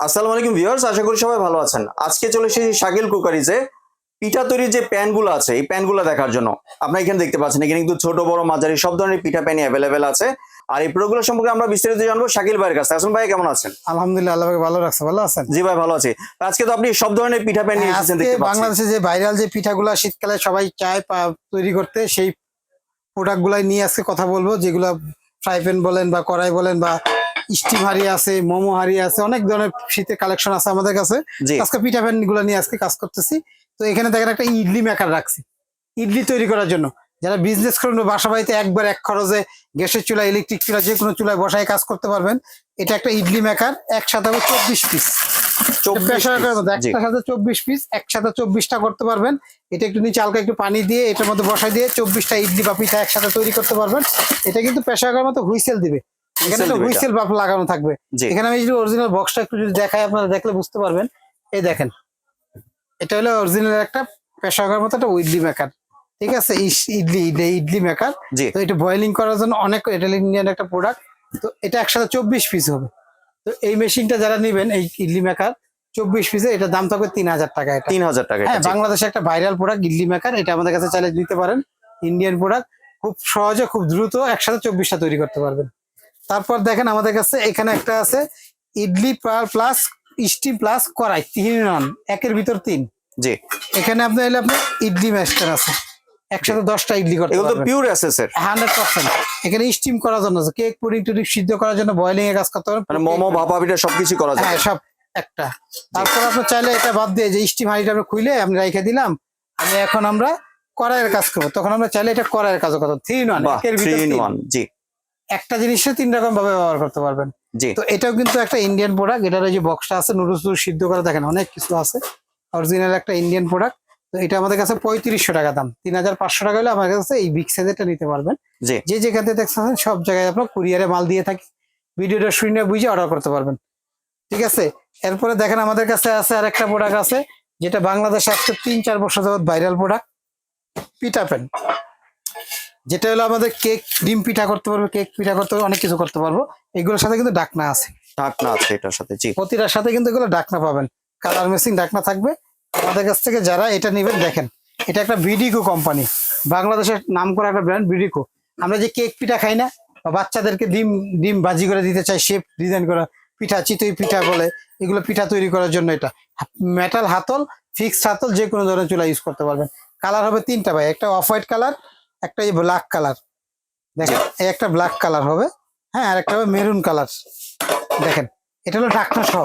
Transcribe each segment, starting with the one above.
আসসালামু আলাইকুম ভিউয়ার্স আশা করি সবাই ভালো আছেন। আজকে চলে এসেছি শাকিল কুকারিজে। পিঠা তৈরির যে প্যানগুলো আছে এই প্যানগুলো দেখার জন্য। আপনারা এখানে দেখতে পাচ্ছেন এখানে কিন্তু ছোট বড় মাঝারি সব ধরনের পিঠা প্যানই অ্যাভেলেবেল আছে। আর এই প্রোডাক্টগুলো সম্পর্কে আমরা বিস্তারিত জানব শাকিল ভাইয়ের কাছে আসুন ভাই কেমন আছেন? আলহামদুলিল্লাহ আল্লাহ ভালো রাখছে। ভালো আছেন? জি ভাই ভালো আছি। আজকে তো আপনি সব ধরনের পিঠা প্যান নিয়ে এসেছেন দেখতে বাংলাদেশে যে ভাইরাল যে পিঠাগুলা শীতকালে সবাই চায় পা- তৈরি করতে সেই প্রোডাক্ট গুলাই নিয়ে আজকে কথা বলব যেগুলো ফ্রাই প্যান বলেন বা কড়াই বলেন বা স্টিম হাড়ি আছে মোমো হাড়ি আছে অনেক ধরনের শীতের কালেকশন আছে আমাদের কাছে। আজকে পিঠা প্যানগুলো নিয়ে আজকে কাজ করতেছি। তো এখানে দেখেন একটা ইডলি মেকার রাখছি। ইডলি তৈরি করার জন্য। যারা বিজনেস করেন বাসা বাড়িতে একবার এক খরচে গ্যাসের চুলা ইলেকট্রিক চুলা যে কোনো চুলায় বসায় কাজ করতে পারবেন। এটা একটা ইডলি মেকার একসাথে হবে চব্বিশ পিস একটার সাথে চব্বিশ পিস একসাথে চব্বিশটা করতে পারবেন। এটা একটু নিচে হালকা একটু পানি দিয়ে এটার মধ্যে বসাই দিয়ে চব্বিশটা ইডলি বা পিঠা একসাথে তৈরি করতে পারবেন। এটা কিন্তু প্রেসার মতো হুইসেল দিবে। এখানে Whistle হুইসেল বাপ লাগানো থাকবে। এখানে আমি যদি অরিজিনাল বক্সটা একটু যদি দেখাই আপনারা দেখলে বুঝতে পারবেন। এই দেখেন। এটা হলো অরিজিনাল একটা প্রেসার মতো একটা ইডলি মেকার ঠিক আছে? ইডলি ইডলি মেকার তো এটা বয়েলিং করার জন্য অনেক এটা ইন্ডিয়ান একটা প্রোডাক্ট তো এটা একসাথে চব্বিশ পিস হবে। তো এই মেশিনটা যারা নেবেন এই ইডলি মেকার চব্বিশ পিসে এটা দাম থাকবে তিন হাজার টাকা এটা। তিন হাজার টাকা হ্যাঁ বাংলাদেশে একটা ভাইরাল প্রোডাক্ট ইডলি মেকার এটা আমাদের কাছে চাইলে নিতে পারেন। ইন্ডিয়ান প্রোডাক্ট খুব সহজে খুব দ্রুত একসাথে চব্বিশটা তৈরি করতে পারবেন। তারপর দেখেন আমাদের কাছে এখানে একটা আছে ইডলি প্লাস স্টিম প্লাস কড়াই তিন নন একের ভিতর তিন। জি। এখানে আপনার এলে আপনার ইডলি মাস্টার আছে একসাথে দশটা ইডলি করতে এগুলো তো হান্ড্রেড পার্সেন্ট। এখানে স্টিম করার জন্য কেক পুডিং টুডিং সিদ্ধ করার জন্য বয়েলিং এ কাজ করতে পারবেন। মানে মোমো ভাপা পিঠা সবকিছু করা যায় হ্যাঁ সব একটা। তারপর আপনার চাইলে এটা বাদ দিয়ে যে স্টিম হাঁড়িটা আমরা খুলে আমি রেখে দিলাম আমি এখন আমরা কড়াইয়ের কাজ করব। তখন আমরা চাইলে এটা কড়াইয়ের কাজ করতে থ্রি একের থ্রি ভিতর। ওয়ান জি। একটা জিনিসে তিন রকম ভাবে ব্যবহার করতে পারবেন। জি। তো এটাও কিন্তু একটা ইন্ডিয়ান প্রোডাক্ট এটার যে বক্সটা আছে নুডলস সিদ্ধ করা দেখেন অনেক কিছু আছে। অরিজিনাল একটা ইন্ডিয়ান প্রোডাক্ট তো এটা আমাদের কাছে পঁয়ত্রিশশো টাকা দাম। তিন হাজার পাঁচশো টাকা হলে আমাদের কাছে এই বিগ সাইজেরটা নিতে পারবেন। যে যেখান থেকে দেখছেন সব জায়গায় আপনার কুরিয়ারে মাল দিয়ে থাকি। ভিডিওটা শুনে বুঝে অর্ডার করতে পারবেন। ঠিক আছে? এরপরে দেখেন আমাদের কাছে আছে আর একটা প্রোডাক্ট আছে যেটা বাংলাদেশে আজকে তিন চার বছর যাবত ভাইরাল প্রোডাক্ট পিঠা প্যান যেটা হলো আমাদের কেক ডিম পিঠা করতে পারব কেক পিঠা করতে পারব অনেক কিছু করতে পারব। এগুলোর সাথে কিন্তু ডাকনা আছে। ডাকনা আছে এটার সাথে জি। প্রতিটার সাথে কিন্তু এগুলো ডাকনা পাবেন। কালার মেসিং ডাকনা থাকবে। আমাদের কাছ থেকে যারা এটা নেবেন দেখেন এটা একটা ভিডিকো কোম্পানি। বাংলাদেশের নাম করা একটা ব্র্যান্ড ভিডিকো। আমরা যে কেক পিঠা খাই না বা বাচ্চাদেরকে ডিম ডিম ভাজি করে দিতে চাই শেপ ডিজাইন করা পিঠা চিতই পিঠা বলে এগুলো পিঠা তৈরি করার জন্য এটা। মেটাল হাতল ফিক্সড হাতল যে কোনো ধরনের চুলা ইউজ করতে পারবেন। কালার হবে তিনটা ভাই একটা অফ হোয়াইট কালার একটা এই ব্ল্যাক কালার দেখেন এই একটা ব্ল্যাক কালার হবে হ্যাঁ আর একটা হবে মেরুন কালার দেখেন এটা হলো ডাকনা সহ।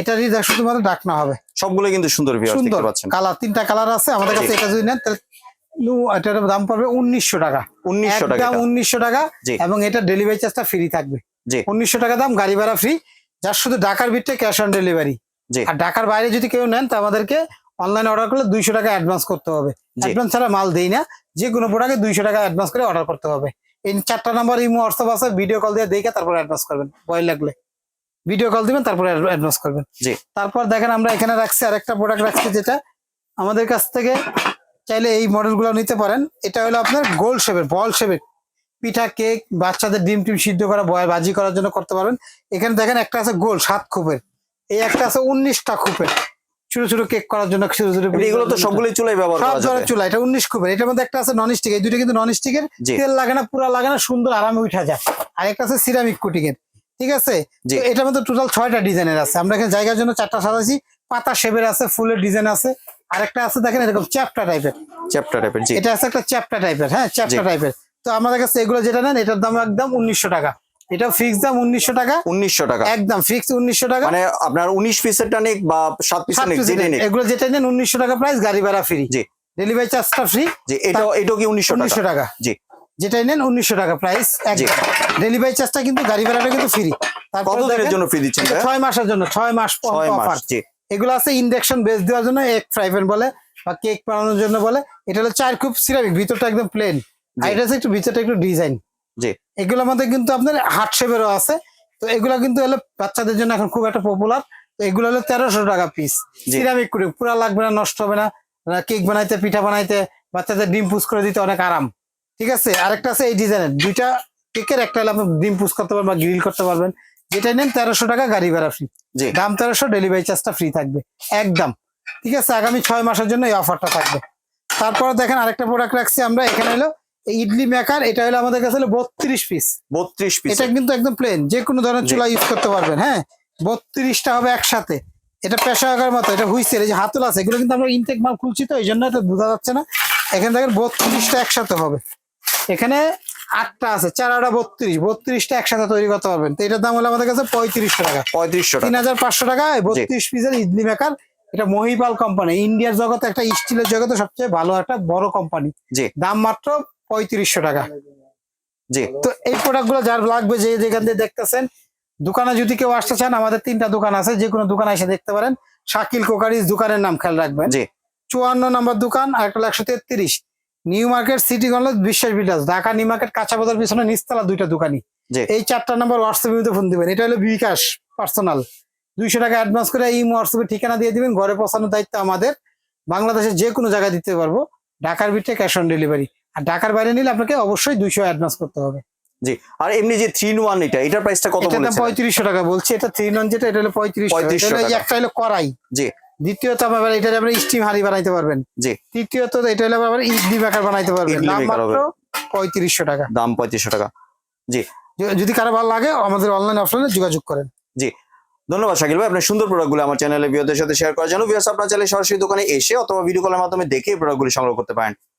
এটারই দেখ শুধুমাত্র ডাকনা হবে। সবগুলো কিন্তু সুন্দর সুন্দর দেখতে পাচ্ছেন। কালার তিনটা কালার আছে আমাদের কাছে এটা যদি নেন তাহলে এটার দাম পড়বে উনিশশো টাকা। উনিশশো টাকা। উনিশশো টাকা এবং এটা ডেলিভারি চার্জটা ফ্রি থাকবে। উনিশশো টাকা দাম গাড়ি ভাড়া ফ্রি যার শুধু ঢাকার ভিতরে ক্যাশ অন ডেলিভারি আর ঢাকার বাইরে যদি কেউ নেন তা আমাদেরকে অনলাইনে অর্ডার করলে দুইশো টাকা অ্যাডভান্স করতে হবে। অ্যাডভান্স ছাড়া মাল দেই না। যে কোনো প্রোডাক্টে দুইশো টাকা অ্যাডভান্স করে অর্ডার করতে হবে। এই চারটা নাম্বার ইমো হোয়াটসঅ্যাপ আছে ভিডিও কল দিয়ে দেখে তারপর অ্যাডভান্স করবেন। ভয় লাগলে। ভিডিও কল দিবেন তারপরে অ্যাডভান্স করবেন। জি। তারপর দেখেন আমরা এখানে রাখছি আরেকটা প্রোডাক্ট রাখছি যেটা আমাদের কাছ থেকে চাইলে এই মডেলগুলো নিতে পারেন। এটা হলো আপনার গোল শেপের বল শেপের পিঠা কেক বাচ্চাদের ডিম টিম সিদ্ধ করা বয় বাজি করার জন্য করতে পারবেন। এখানে দেখেন একটা আছে গোল সাত খুপের। এই একটা আছে উনিশটা খুপের। ছোট ছোট কেক করার জন্য ছোট ছোট এগুলো তো সবগুলোই চুলাই ব্যবহার করা যাবে। চুলা। এটা উনিশ খুবের এটার মধ্যে একটা আছে নন স্টিক এই দুটো কিন্তু নন স্টিকের তেল লাগে না পুরা লাগে না সুন্দর আরামে উঠা যায়। আর একটা আছে সিরামিক কোটিং এর। ঠিক আছে? এটার মধ্যে টোটাল ছয়টা ডিজাইনের আছে। আমরা এখানে জায়গার জন্য চারটা সাজাইছি। পাতা শেপের আছে ফুলের ডিজাইন আছে। আর একটা আছে দেখেন এরকম চ্যাপটা টাইপের চ্যাপ্টার টাইপের এটা আছে একটা চ্যাপটা টাইপের হ্যাঁ চ্যাপটা টাইপের তো আমাদের কাছে এগুলো যেটা নেন এটার দাম একদম উনিশশো টাকা। এটা ফিক্স দাম উনিশশো টাকা? উনিশশো টাকা। একদম ফিক্স উনিশশো টাকা। মানে আপনার উনিশ পিসের টা নিক বা সাত পিসের নিক piece নিক। এগুলো যেটা নেন উনিশশো টাকা প্রাইস গাড়ি ভাড়া ফ্রি জি। ডেলিভারি চার্জটা ফ্রি জি এটাও এটাও কি উনিশশো উনিশশো টাকা। জি। যেটাই নেন উনিশশো টাকা প্রাইস। ডেলিভারি চার্জটা কিন্তু গাড়ি ভাড়াটা কিন্তু ফ্রি কত দিনের জন্য ফ্রি দিচ্ছেন? ছয় মাসের জন্য ছয় মাস ছয় অফার মাস জি। এগুলো আছে ইন্ডাকশন বেস দেওয়ার জন্য এক ফ্রাই প্যান বলে বা কেক বানানোর জন্য বলে। এটা হলো চার খুব সিরামিক ভিতরটা একদম প্লেন আর এটা হচ্ছে একটু ভিতরটা একটু ডিজাইন জি। এগুলোর মধ্যে কিন্তু আপনার হার্ট শেপেরও আছে। তো এগুলো কিন্তু হলো বাচ্চাদের জন্য এখন খুব একটা পপুলার তো এগুলো হলো তেরোশো টাকা পিস। সিরামিক করে পুরা লাগবে না নষ্ট হবে না। কেক বানাইতে পিঠা বানাইতে বাচ্চাদের ডিম পুষ করে দিতে অনেক আরাম। ঠিক আছে? আরেকটা আছে এই ডিজাইনের। দুইটা কেকের একটা হলে আপনি ডিম পুষ করতে পারবেন বা গ্রিল করতে পারবেন। যেটা নেন তেরোশো টাকা গাড়ি ভাড়া ফ্রি জি। দাম তেরোশো ডেলিভারি চার্জটা ফ্রি থাকবে। একদম। ঠিক আছে? আগামী ছয় মাসের জন্য এই অফারটা থাকবে। তারপরে দেখেন আরেকটা প্রোডাক্ট রাখছি আমরা। এখানে হলো ইডলি মেকার এটা হলো আমাদের কাছে হলো বত্রিশ পিস বত্রিশ পিস এটা কিন্তু একদম প্লেন যে কোনো ধরনের চুলা ইউজ করতে পারবেন হ্যাঁ? বত্রিশটা হবে একসাথে। এটা পেশাগার মতো এটা হুইসেল এই যে হাতল আছে এগুলো কিন্তু আমরা ইনটেক মাল খুলছি তো এই জন্য এটা বোঝা যাচ্ছে না। এখানে দেখেন বত্রিশটা একসাথে হবে। এখানে আটটা আছে চার আটা বত্রিশ বত্রিশটা একসাথে তৈরি করতে পারবেন। তো এটার দাম হলো আমাদের কাছে পঁয়ত্রিশশো টাকা। পঁয়ত্রিশশো তিন হাজার পাঁচশো টাকা বত্রিশ পিসের ইডলি মেকার এটা মহিপাল কোম্পানি ইন্ডিয়ার জগতে একটা স্টিলের জগতে সবচেয়ে ভালো একটা বড় কোম্পানি দাম মাত্র পঁয়ত্রিশশো টাকা। জি তো এই প্রোডাক্টগুলো যার লাগবে যে যেখান দিয়ে দেখতেছেন দোকানে যদি কেউ আসতে চান আমাদের তিনটা দোকান আছে যে কোনো দোকানে এসে দেখতে পারেন। শাকিল কোকারিজ দোকানের নাম খেয়াল রাখবেন। জি। চুয়ান্ন নম্বর দোকান আর একটা একশো তেত্রিশ। নিউ মার্কেট সিটি কলেজ বিশ্বাস বিলাস ঢাকা নিউ মার্কেট কাঁচা বাজার পিছনে নিচতলা দুইটা দোকানই। এই চারটা নম্বর হোয়াটসঅ্যাপে ফোন দিবেন। এটা হলো বিকাশ পার্সোনাল দুইশো টাকা অ্যাডভান্স করে এই হোয়াটসঅ্যাপে ঠিকানা দিয়ে দিবেন। ঘরে পৌঁছানোর দায়িত্ব আমাদের। বাংলাদেশের যে কোনো জায়গায় দিতে পারব। ঢাকার ভিতরে ক্যাশ অন ডেলিভারি আর ঢাকার বাইরে নিলে আপনাকে অবশ্যই দুইশো অ্যাডভান্স করতে হবে। জি আর এমনি যে থ্রি ইন ওয়ান এটা এটার প্রাইসটা কত বলেছেন পঁয়ত্রিশশো টাকা বলছি এটা থ্রি নন যেটা এটা হলো পঁয়ত্রিশ 3500 এটা। একটা হলো কড়াই। জি। দ্বিতীয়ত আবার এটা আপনি স্টিম হাঁড়ি বানাইতে পারবেন। জি। তৃতীয়ত এটা হলো আবার ইডলি মেকার বানাইতে পারবেন। দাম মাত্র পঁয়ত্রিশশো টাকা। দাম পঁয়ত্রিশশো টাকা। জি। যদি কারও ভালো লাগে আমাদের অনলাইন অফলাইনে যোগাযোগ করেন। জি। ধন্যবাদ শাকিল ভাই। আপনার সুন্দর প্রোডাক্টগুলো আমার চ্যানেলে ভিউদের সাথে শেয়ার করার জন্য। ভিউয়ার্স আপনার চাইলে সরাসরি দোকানে এসে অথবা ভিডিও কলের মাধ্যমে দেখে প্রোডাক্টগুলি সংগ্রহ করতে পারেন।